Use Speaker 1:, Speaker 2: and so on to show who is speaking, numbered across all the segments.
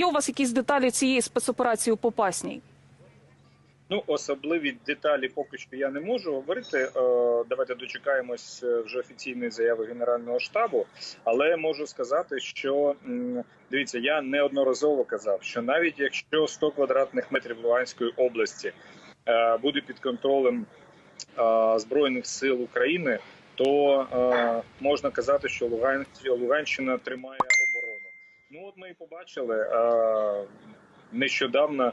Speaker 1: Є у вас якісь деталі цієї спецоперації у Попасній?
Speaker 2: Ну, особливі деталі поки що я не можу говорити. Е, Давайте дочекаємось е, вже офіційної заяви Генерального штабу. Але можу сказати, що дивіться, я неодноразово казав, що навіть якщо 100 квадратних метрів Луганської області е, буде під контролем збройних сил України, то можна казати, що Луган... Луганщина тримає. Ну от ми і побачили е, нещодавно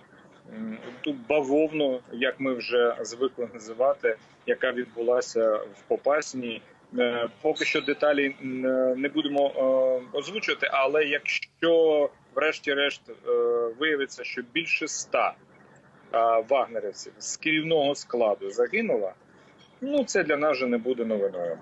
Speaker 2: ту бавовну, як ми вже звикли називати, яка відбулася в Попасній. Е, Поки що деталі не будемо е, озвучувати, але якщо врешті-решт е, виявиться, що більше ста вагнерівців з керівного складу загинуло, ну це для нас вже не буде новиною.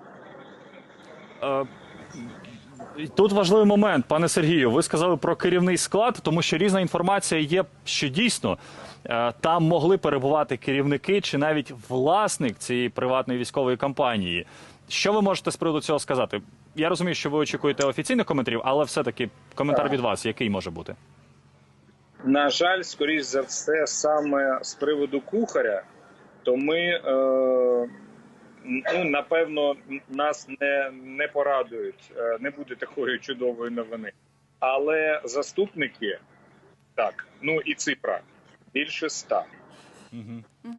Speaker 3: Тут важливий момент, пане Сергію. Ви сказали про керівний склад, тому що різна інформація є, що дійсно е, там могли перебувати керівники чи навіть власник цієї приватної військової компанії. Що ви можете з приводу цього сказати? Я розумію, що ви очікуєте офіційних коментарів, але все-таки коментар від вас, який може бути?
Speaker 2: На жаль, скоріш за все, саме з приводу кухаря, то ми е, ну, напевно нас не, не порадують, е, не буде такої чудової новини. Але заступники так, ну і цифра більше ста.
Speaker 3: Угу.